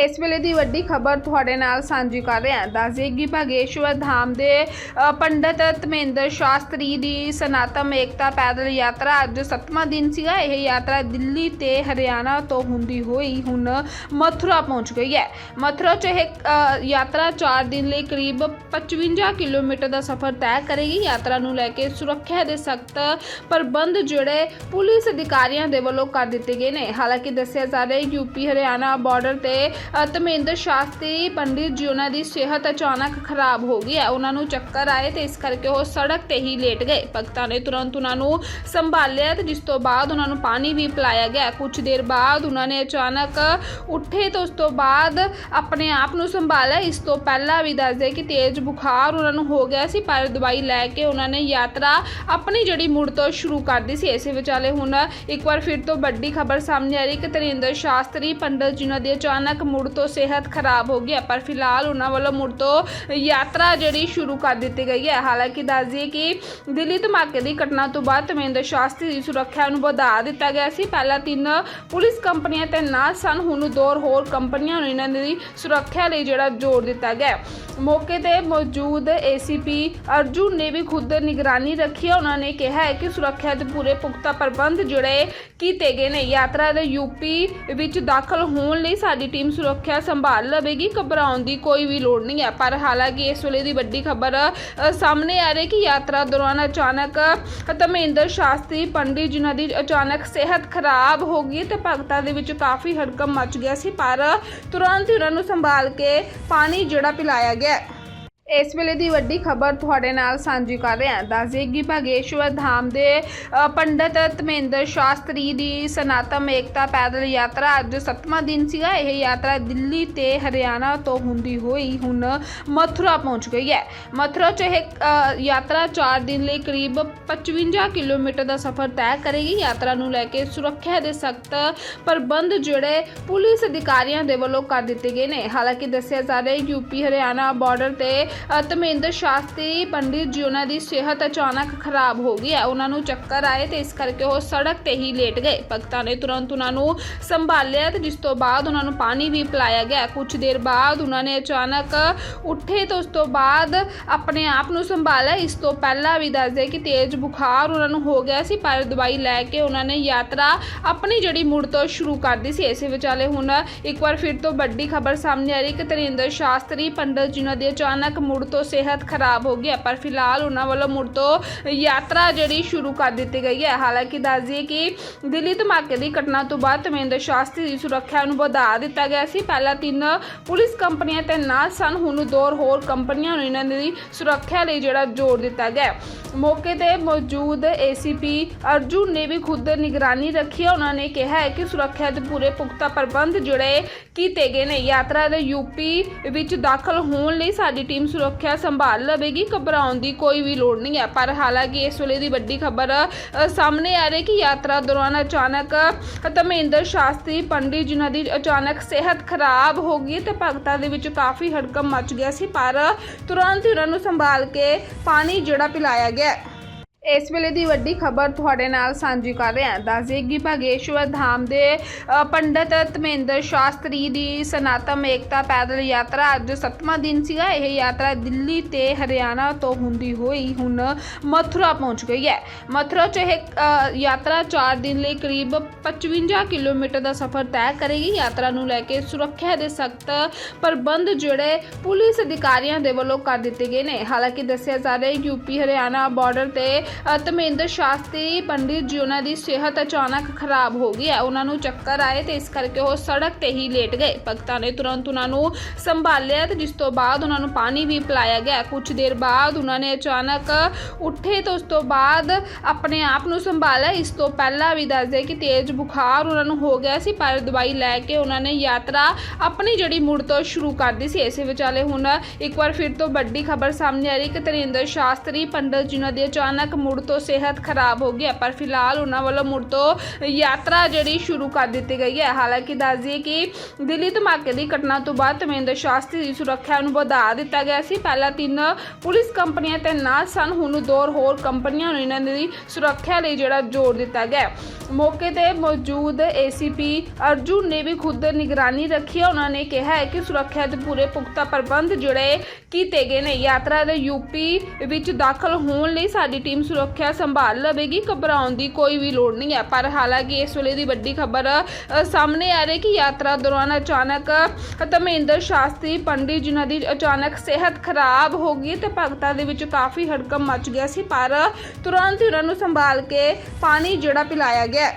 ਇਸ ਵੇਲੇ ਦੀ ਵੱਡੀ ਖਬਰ ਤੁਹਾਡੇ ਨਾਲ ਸਾਂਝੀ ਕਰ ਰਹੇ ਹਾਂ। ਦੱਸਦੇਗੀ ਭਾਗੇਸ਼ਵਰ ਧਾਮ ਦੇ ਅ, ਪੰਡਤ ਧਮੇਂਦਰ ਸ਼ਾਸਤਰੀ ਦੀ ਸਨਾਤਮ ਏਕਤਾ ਪੈਦਲ ਯਾਤਰਾ ਅੱਜ 7ਵਾਂ ਦਿਨ ਸੀਗਾ। ਇਹ ਯਾਤਰਾ ਦਿੱਲੀ ਤੇ ਹਰਿਆਣਾ ਤੋਂ ਹੁੰਦੀ ਹੋਈ ਹੁਣ ਮਥੁਰਾ ਪਹੁੰਚ ਗਈ ਹੈ। ਮਥੁਰਾ 'ਚ ਇਹ ਅ, ਯਾਤਰਾ 4 ਦਿਨ ਲਈ ਕਰੀਬ 55 ਕਿਲੋਮੀਟਰ ਦਾ ਸਫ਼ਰ ਤੈਅ ਕਰੇਗੀ। ਯਾਤਰਾ ਨੂੰ ਲੈ ਕੇ ਸੁਰੱਖਿਆ ਦੇ ਸਖਤ ਪ੍ਰਬੰਧ ਜਿਹੜੇ ਪੁਲਿਸ ਅਧਿਕਾਰੀਆਂ ਦੇ ਵੱਲੋਂ ਕਰ ਦਿੱਤੇ ਗਏ ਨੇ। ਹਾਲਾਂਕਿ ਦੱਸਿਆ ਜਾ ਰਿਹਾ ਹੈ ਯੂਪੀ ਹਰਿਆਣਾ ਬਾਰਡਰ ਤੇ ਅ, ਧਰਮੇਂਦਰ ਸ਼ਾਸਤਰੀ ਪੰਡਿਤ ਜੀ ਉਹਨਾਂ ਦੀ ਸਿਹਤ ਅਚਾਨਕ ਖਰਾਬ ਹੋ ਗਈ ਹੈ। ਉਹਨਾਂ ਨੂੰ ਚੱਕਰ ਆਏ ਤੇ ਇਸ ਕਰਕੇ ਉਹ ਸੜਕ ਤੇ ਹੀ ਲੇਟ ਗਏ। ਭਗਤਾਂ ਨੇ ਤੁਰੰਤ ਉਹਨਾਂ ਨੂੰ ਸੰਭਾਲਿਆ ਤੇ ਜਿਸ ਤੋਂ ਬਾਅਦ ਉਹਨਾਂ ਨੂੰ ਪਾਣੀ ਵੀ ਪਿਲਾਇਆ ਗਿਆ। ਕੁਝ ਦੇਰ ਬਾਅਦ ਉਹਨਾਂ ਨੇ ਅਚਾਨਕ ਉੱਠੇ ਤੇ ਉਸ ਤੋਂ ਬਾਅਦ ਆਪਣੇ ਆਪ ਨੂੰ ਸੰਭਾਲਿਆ। ਇਸ ਤੋਂ ਪਹਿਲਾਂ ਵੀ ਦੱਸਦੇ ਕਿ ਤੇਜ਼ ਬੁਖਾਰ ਉਹਨਾਂ ਨੂੰ ਹੋ ਗਿਆ ਸੀ, ਪਰ ਦਵਾਈ ਲੈ ਕੇ ਉਹਨਾਂ ਨੇ ਯਾਤਰਾ ਆਪਣੀ ਜਿਹੜੀ ਮੁੜ ਤੋਂ ਸ਼ੁਰੂ ਕਰਦੀ ਸੀ। ਇਸੇ ਵਿਚਾਲੇ ਹੁਣ ਇੱਕ ਵਾਰ ਫਿਰ ਤੋਂ ਵੱਡੀ ਖਬਰ ਸਾਹਮਣੇ ਆ ਰਹੀ। ਕਿ ਤਰਿੰਦਰ ਸ਼ਾਸਤਰੀ ਪੰਡਤ ਜੀ ਉਹਨਾਂ ਦੀ ਅਚਾਨਕ ਮੁੜ ਤੋਂ ਸਿਹਤ ਖਰਾਬ ਹੋ ਗਈ ਹੈ, ਪਰ ਫਿਲਹਾਲ ਉਹਨਾਂ ਵੱਲੋਂ ਮੁੜ ਤੋਂ ਯਾਤਰਾ ਜਿਹੜੀ ਸ਼ੁਰੂ ਕਰ ਦਿੱਤੀ ਗਈ ਹੈ। ਹਾਲਾਂਕਿ ਦੱਸ ਦਈਏ ਕਿ ਦਿੱਲੀ ਧਮਾਕੇ ਦੀ ਘਟਨਾ ਤੋਂ ਬਾਅਦ ਤਮਿੰਦਰ ਸ਼ਾਸਤਰੀ ਦੀ ਸੁਰੱਖਿਆ ਨੂੰ ਵਧਾ ਦਿੱਤਾ ਗਿਆ ਸੀ। ਪਹਿਲਾਂ ਤਿੰਨ ਪੁਲਿਸ ਕੰਪਨੀਆਂ ਤੇ ਨਾਲ ਸਨ, ਹੁਣ ਦੋ ਹੋਰ ਕੰਪਨੀਆਂ ਨੂੰ ਇਹਨਾਂ ਦੀ ਸੁਰੱਖਿਆ ਲਈ ਜਿਹੜਾ ਜ਼ੋਰ ਦਿੱਤਾ ਗਿਆ ਮੌਕੇ ਤੇ ਮੌਜੂਦ ਏਸੀਪੀ ਅਰਜੁਨ ਨੇ ਵੀ ਖੁਦ ਨਿਗਰਾਨੀ ਰੱਖੀ ਹੈ। ਉਹਨਾਂ ਨੇ ਕਿਹਾ ਹੈ ਕਿ ਸੁਰੱਖਿਆ ਦੇ ਪੂਰੇ ਪੁਖਤਾ ਪ੍ਰਬੰਧ ਜਿਹੜੇ ਕੀਤੇ ਗਏ ਨੇ। ਯਾਤਰਾ ਦੇ ਯੂਪੀ ਵਿੱਚ ਦਾਖਲ ਹੋਣ ਲਈ ਸਾਡੀ ਟੀਮ ਸੁਰੱਖਿਆ ਸੰਭਾਲ ਲਵੇਗੀ, ਘਬਰਾਉਣ ਦੀ ਕੋਈ ਵੀ ਲੋੜ ਨਹੀਂ ਹੈ। ਪਰ ਹਾਲਾਂਕਿ ਇਸ ਵੇਲੇ ਦੀ ਵੱਡੀ ਖਬਰ ਸਾਹਮਣੇ ਆ ਰਹੀ ਕਿ ਯਾਤਰਾ ਦੌਰਾਨ ਅਚਾਨਕ ਧਰਮੇਂਦਰ ਸ਼ਾਸਤਰੀ ਪੰਡਿਤ ਜਿਨ੍ਹਾਂ ਦੀ ਅਚਾਨਕ ਸਿਹਤ ਖਰਾਬ ਹੋ ਗਈ ਤੇ ਭਗਤਾਂ ਦੇ ਵਿੱਚ ਕਾਫੀ ਹੜਕੰਪ ਮਚ ਗਿਆ ਸੀ, ਪਰ ਤੁਰੰਤ ਹੀ ਉਹਨਾਂ ਨੂੰ ਸੰਭਾਲ ਕੇ ਪਾਣੀ ਜਿਹੜਾ ਪਿਲਾਇਆ ਗਿਆ ਇਸ ਵੇਲੇ ਦੀ ਵੱਡੀ ਖਬਰ ਤੁਹਾਡੇ ਨਾਲ ਸਾਂਝੀ ਕਰ ਰਹੇ ਹਾਂ। ਕਿ ਭਾਗੇਸ਼ਵਰ ਧਾਮ ਦੇ ਅ, ਪੰਡਤ ਧਮੇਂਦਰ ਸ਼ਾਸਤਰੀ ਦੀ ਸਨਾਤਮ ਏਕਤਾ ਪੈਦਲ ਯਾਤਰਾ ਅੱਜ 7ਵਾਂ ਦਿਨ ਸੀਗਾ। ਇਹ ਯਾਤਰਾ ਦਿੱਲੀ ਤੇ ਹਰਿਆਣਾ ਤੋਂ ਹੁੰਦੀ ਹੋਈ ਹੁਣ ਮਥੁਰਾ ਪਹੁੰਚ ਗਈ ਹੈ। ਮਥੁਰਾ 'ਚ ਇਹ ਯਾਤਰਾ 4 ਦਿਨ ਲਈ ਕਰੀਬ 55 ਕਿਲੋਮੀਟਰ ਦਾ ਸਫ਼ਰ ਤੈਅ ਕਰੇਗੀ। ਯਾਤਰਾ ਨੂੰ ਲੈ ਕੇ ਸੁਰੱਖਿਆ ਦੇ ਸਖਤ ਪ੍ਰਬੰਧ ਜਿਹੜੇ ਪੁਲਿਸ ਅਧਿਕਾਰੀਆਂ ਦੇ ਵੱਲੋਂ ਕਰ ਦਿੱਤੇ ਗਏ ਨੇ। ਹਾਲਾਂਕਿ ਦੱਸਿਆ ਜਾ ਰਿਹਾ ਹੈ ਯੂਪੀ ਹਰਿਆਣਾ ਬਾਰਡਰ ਤੇ ਧਰਮੇਂਦਰ ਸ਼ਾਸਤਰੀ ਪੰਡਿਤ ਜੀ, ਉਹਨਾਂ ਦੀ ਸਿਹਤ ਅਚਾਨਕ ਖਰਾਬ ਹੋ ਗਈ ਹੈ। ਉਹਨਾਂ ਨੂੰ ਚੱਕਰ ਆਏ ਤੇ ਇਸ ਕਰਕੇ ਉਹ ਸੜਕ ਤੇ ਹੀ ਲੇਟ ਗਏ। ਭਗਤਾਂ ਨੇ ਤੁਰੰਤ ਉਹਨਾਂ ਨੂੰ ਸੰਭਾਲਿਆ ਤੇ ਜਿਸ ਤੋਂ ਬਾਅਦ ਉਹਨਾਂ ਨੂੰ ਪਾਣੀ ਵੀ ਪਿਲਾਇਆ ਗਿਆ। ਕੁਝ ਦੇਰ ਬਾਅਦ ਉਹਨਾਂ ਨੇ ਅਚਾਨਕ ਉੱਠੇ ਤੇ ਉਸ ਤੋਂ ਬਾਅਦ ਆਪਣੇ ਆਪ ਨੂੰ ਸੰਭਾਲਿਆ। ਇਸ ਤੋਂ ਪਹਿਲਾਂ ਵੀ ਦੱਸਦੇ ਕਿ ਤੇਜ਼ ਬੁਖਾਰ ਉਹਨਾਂ ਨੂੰ ਹੋ ਗਿਆ ਸੀ, ਪਰ ਦਵਾਈ ਲੈ ਕੇ ਉਹਨਾਂ ਨੇ ਯਾਤਰਾ ਆਪਣੀ ਜਿਹੜੀ ਮੁੜ ਤੋਂ ਸ਼ੁਰੂ ਕਰਦੀ ਸੀ। ਇਸੇ ਵਿਚਾਲੇ ਹੁਣ ਇੱਕ ਵਾਰ ਫਿਰ ਤੋਂ ਵੱਡੀ ਖਬਰ ਸਾਹਮਣੇ ਆ ਰਹੀ ਕਿ ਤਰਿੰਦਰ ਸ਼ਾਸਤਰੀ ਪੰਡਤ ਜੀ, ਉਹਨਾਂ ਦੀ ਅਚਾਨਕ ਮੁੜ ਤੋਂ ਸਿਹਤ ਖਰਾਬ ਹੋ ਗਈ ਹੈ, ਪਰ ਫਿਲਹਾਲ ਉਹਨਾਂ ਵੱਲੋਂ ਮੁੜ ਤੋਂ ਯਾਤਰਾ ਜਿਹੜੀ ਸ਼ੁਰੂ ਕਰ ਦਿੱਤੀ ਗਈ ਹੈ। ਹਾਲਾਂਕਿ ਦੱਸ ਦਈਏ ਕਿ ਦਿੱਲੀ ਧਮਾਕੇ ਦੀ ਘਟਨਾ ਤੋਂ ਬਾਅਦ ਤਮਿੰਦਰ ਸ਼ਾਸਤਰੀ ਦੀ ਸੁਰੱਖਿਆ ਨੂੰ ਵਧਾ ਦਿੱਤਾ ਗਿਆ ਸੀ। ਪਹਿਲਾਂ ਤਿੰਨ ਪੁਲਿਸ ਕੰਪਨੀਆਂ ਤੇ ਨਾਲ ਸਨ, ਹੁਣ ਦੋ ਹੋਰ ਕੰਪਨੀਆਂ ਨੂੰ ਇਹਨਾਂ ਦੀ ਸੁਰੱਖਿਆ ਲਈ ਜਿਹੜਾ ਜ਼ੋਰ ਦਿੱਤਾ ਗਿਆ ਮੌਕੇ ਤੇ ਮੌਜੂਦ ਏਸੀਪੀ ਅਰਜੁਨ ਨੇ ਵੀ ਖੁਦ ਨਿਗਰਾਨੀ ਰੱਖੀ ਹੈ। ਉਹਨਾਂ ਨੇ ਕਿਹਾ ਹੈ ਕਿ ਸੁਰੱਖਿਆ ਦੇ ਪੂਰੇ ਪੁਖਤਾ ਪ੍ਰਬੰਧ ਜਿਹੜੇ ਕੀਤੇ ਗਏ ਨੇ। ਯਾਤਰਾ ਦੇ ਯੂਪੀ ਵਿੱਚ ਦਾਖਲ ਹੋਣ ਲਈ ਸਾਡੀ ਟੀਮ ਸੁਰੱਖਿਆ ਸੰਭਾਲ ਲਵੇਗੀ, ਘਬਰਾਉਣ ਦੀ ਕੋਈ ਵੀ ਲੋੜ ਨਹੀਂ ਹੈ। ਪਰ ਹਾਲਾਂਕਿ ਇਸ ਵੇਲੇ ਦੀ ਵੱਡੀ ਖਬਰ ਸਾਹਮਣੇ ਆ ਰਹੀ ਕਿ ਯਾਤਰਾ ਦੌਰਾਨ ਅਚਾਨਕ ਧਰਮੇਂਦਰ ਸ਼ਾਸਤਰੀ ਪੰਡਿਤ ਜਿਨ੍ਹਾਂ ਦੀ ਅਚਾਨਕ ਸਿਹਤ ਖਰਾਬ ਹੋ ਗਈ ਤੇ ਭਗਤਾਂ ਦੇ ਵਿੱਚ ਕਾਫੀ ਹੜਕਮ ਮਚ ਗਿਆ ਸੀ, ਪਰ ਤੁਰੰਤ ਹੀ ਉਹਨਾਂ ਨੂੰ ਸੰਭਾਲ ਕੇ ਪਾਣੀ ਜਿਹੜਾ ਪਿਲਾਇਆ ਗਿਆ ਇਸ ਵੇਲੇ ਦੀ ਵੱਡੀ ਖਬਰ ਤੁਹਾਡੇ ਨਾਲ ਸਾਂਝੀ ਕਰ ਰਹੇ ਹਾਂ। ਕਿ ਭਾਗੇਸ਼ਵਰ ਧਾਮ ਦੇ ਅ, ਪੰਡਤ ਧਮੇਂਦਰ ਸ਼ਾਸਤਰੀ ਦੀ ਸਨਾਤਮ ਏਕਤਾ ਪੈਦਲ ਯਾਤਰਾ ਅੱਜ 7ਵਾਂ ਦਿਨ ਸੀਗਾ। ਇਹ ਯਾਤਰਾ ਦਿੱਲੀ ਤੇ ਹਰਿਆਣਾ ਤੋਂ ਹੁੰਦੀ ਹੋਈ ਹੁਣ ਮਥੁਰਾ ਪਹੁੰਚ ਗਈ ਹੈ। ਮਥੁਰਾ 'ਚ ਇਹ ਯਾਤਰਾ 4 ਦਿਨ ਲਈ ਕਰੀਬ 55 ਕਿਲੋਮੀਟਰ ਦਾ ਸਫ਼ਰ ਤੈਅ ਕਰੇਗੀ। ਯਾਤਰਾ ਨੂੰ ਲੈ ਕੇ ਸੁਰੱਖਿਆ ਦੇ ਸਖਤ ਪ੍ਰਬੰਧ ਜਿਹੜੇ ਪੁਲਿਸ ਅਧਿਕਾਰੀਆਂ ਦੇ ਵੱਲੋਂ ਕਰ ਦਿੱਤੇ ਗਏ ਨੇ। ਹਾਲਾਂਕਿ ਦੱਸਿਆ ਜਾ ਰਿਹਾ ਹੈ ਯੂਪੀ ਹਰਿਆਣਾ ਬਾਰਡਰ ਤੇ ਧਰਮੇਂਦਰ ਸ਼ਾਸਤਰੀ ਪੰਡਿਤ ਜੀ ਉਹਨਾਂ ਦੀ ਸਿਹਤ ਅਚਾਨਕ ਖਰਾਬ ਹੋ ਗਈ ਹੈ। ਉਹਨਾਂ ਨੂੰ ਚੱਕਰ ਆਏ ਤੇ ਇਸ ਕਰਕੇ ਉਹ ਸੜਕ ਤੇ ਹੀ ਲੇਟ ਗਏ। ਭਗਤਾਂ ਨੇ ਤੁਰੰਤ ਉਹਨਾਂ ਨੂੰ ਸੰਭਾਲਿਆ ਤੇ ਜਿਸ ਤੋਂ ਬਾਅਦ ਉਹਨਾਂ ਨੂੰ ਪਾਣੀ ਵੀ ਪਿਲਾਇਆ ਗਿਆ। ਕੁਝ ਦੇਰ ਬਾਅਦ ਉਹਨਾਂ ਨੇ ਅਚਾਨਕ ਉੱਠੇ ਤੇ ਉਸ ਤੋਂ ਬਾਅਦ ਆਪਣੇ ਆਪ ਨੂੰ ਸੰਭਾਲਿਆ। ਇਸ ਤੋਂ ਪਹਿਲਾਂ ਵੀ ਦੱਸਦੇ ਕਿ ਤੇਜ਼ ਬੁਖਾਰ ਉਹਨਾਂ ਨੂੰ ਹੋ ਗਿਆ ਸੀ, ਪਰ ਦਵਾਈ ਲੈ ਕੇ ਉਹਨਾਂ ਨੇ ਯਾਤਰਾ ਆਪਣੀ ਜਿਹੜੀ ਮੁੜ ਤੋਂ ਸ਼ੁਰੂ ਕਰਦੀ ਸੀ। ਇਸੇ ਵਿਚਾਲੇ ਹੁਣ ਇੱਕ ਵਾਰ ਫਿਰ ਤੋਂ ਵੱਡੀ ਖਬਰ ਸਾਹਮਣੇ ਆ ਰਹੀ। ਕਿ ਤਰਿੰਦਰ ਸ਼ਾਸਤਰੀ ਪੰਡਤ ਜੀ ਉਹਨਾਂ ਦੀ ਅਚਾਨਕ ਮੁੜ ਤੋਂ ਸਿਹਤ ਖਰਾਬ ਹੋ ਗਈ ਹੈ, ਪਰ ਫਿਲਹਾਲ ਉਹਨਾਂ ਵੱਲੋਂ ਮੁੜ ਤੋਂ ਯਾਤਰਾ ਜਿਹੜੀ ਸ਼ੁਰੂ ਕਰ ਦਿੱਤੀ ਗਈ ਹੈ। ਹਾਲਾਂਕਿ ਦੱਸ ਦਈਏ ਕਿ ਦਿੱਲੀ ਧਮਾਕੇ ਦੀ ਘਟਨਾ ਤੋਂ ਬਾਅਦ ਧਰਮੇਂਦਰ ਸ਼ਾਸਤਰੀ ਦੀ ਸੁਰੱਖਿਆ ਨੂੰ ਵਧਾ ਦਿੱਤਾ ਗਿਆ ਸੀ। ਪਹਿਲਾਂ ਤਿੰਨ ਪੁਲਿਸ ਕੰਪਨੀਆਂ ਤੇ ਨਾਲ ਸਨ, ਹੁਣ ਦੋ ਹੋਰ ਕੰਪਨੀਆਂ ਨੂੰ ਇਹਨਾਂ ਦੀ ਸੁਰੱਖਿਆ ਲਈ ਜਿਹੜਾ ਜ਼ੋਰ ਦਿੱਤਾ ਗਿਆ ਮੌਕੇ ਤੇ ਮੌਜੂਦ ਏਸੀਪੀ ਅਰਜੁਨ ਨੇ ਵੀ ਖੁਦ ਨਿਗਰਾਨੀ ਰੱਖੀ ਹੈ। ਉਹਨਾਂ ਨੇ ਕਿਹਾ ਹੈ ਕਿ ਸੁਰੱਖਿਆ ਦੇ ਪੂਰੇ ਪੁਖਤਾ ਪ੍ਰਬੰਧ ਜਿਹੜੇ ਕੀਤੇ ਗਏ ਨੇ। ਯਾਤਰਾ ਦੇ ਯੂਪੀ ਵਿੱਚ ਦਾਖਲ ਹੋਣ ਲਈ ਸਾਡੀ ਟੀਮ ਸੁਰੱਖਿਆ ਸੰਭਾਲ ਲਵੇਗੀ, ਘਬਰਾਉਣ ਦੀ ਕੋਈ ਵੀ ਲੋੜ ਨਹੀਂ ਹੈ। ਪਰ ਹਾਲਾਂਕਿ ਇਸ ਵੇਲੇ ਦੀ ਵੱਡੀ ਖਬਰ ਸਾਹਮਣੇ ਆ ਰਹੀ ਕਿ ਯਾਤਰਾ ਦੌਰਾਨ ਅਚਾਨਕ ਧਰਮੇਂਦਰ ਸ਼ਾਸਤਰੀ ਪੰਡਿਤ ਜਿਨ੍ਹਾਂ ਦੀ ਅਚਾਨਕ ਸਿਹਤ ਖਰਾਬ ਹੋ ਗਈ ਤੇ ਭਗਤਾਂ ਦੇ ਵਿੱਚ ਕਾਫੀ ਹੜਕਮ ਮਚ ਗਿਆ ਸੀ। ਪਰ ਤੁਰੰਤ ਹੀ ਉਹਨਾਂ ਨੂੰ ਸੰਭਾਲ ਕੇ ਪਾਣੀ ਜਿਹੜਾ ਪਿਲਾਇਆ ਗਿਆ